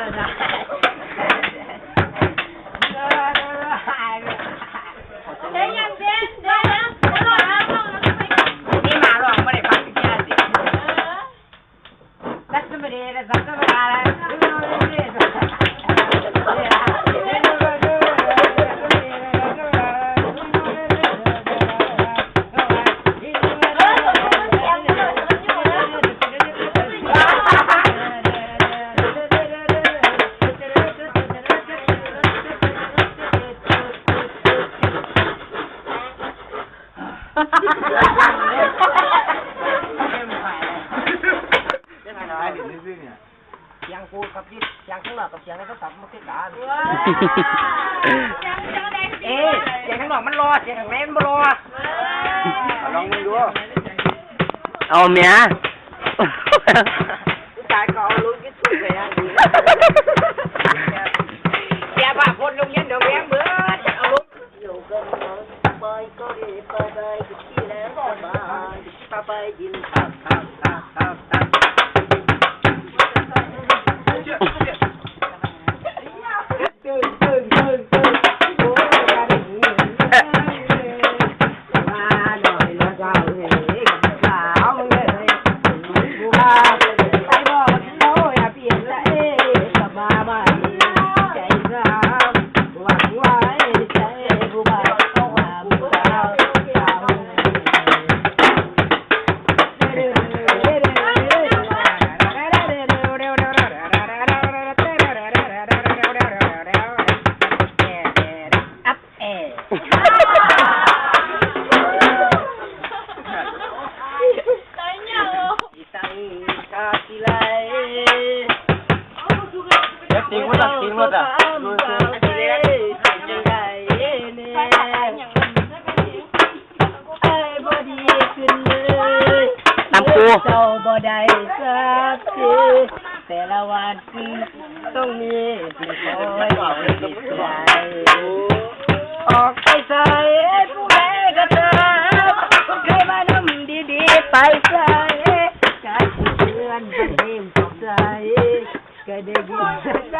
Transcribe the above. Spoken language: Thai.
เเสียงกูกับที่เสียงข้างนอกกับเสียงในโทรศัพท์มันคือกันเอ๊ะเสียงข้างนอกมันรอเสียงข้างในมันบ่รอลองมึงดูเอาเมียผู้ชายก็เอาลูกยิ่งสุดเลยอะแย่บ้าคนโรงเรียนเดี๋ยวแหวงเบื่อจะเอาลูกอยู่กันไปก็ดีไปได้ก็ที่แล้วก็มา ไปไปยินตับตับตั กาสิไลเดี๋ยวทิ้งรถอะติงรถอะตามกูเจ้าบ่ได้สักทีแต่ละวันต้องมี Kadegi.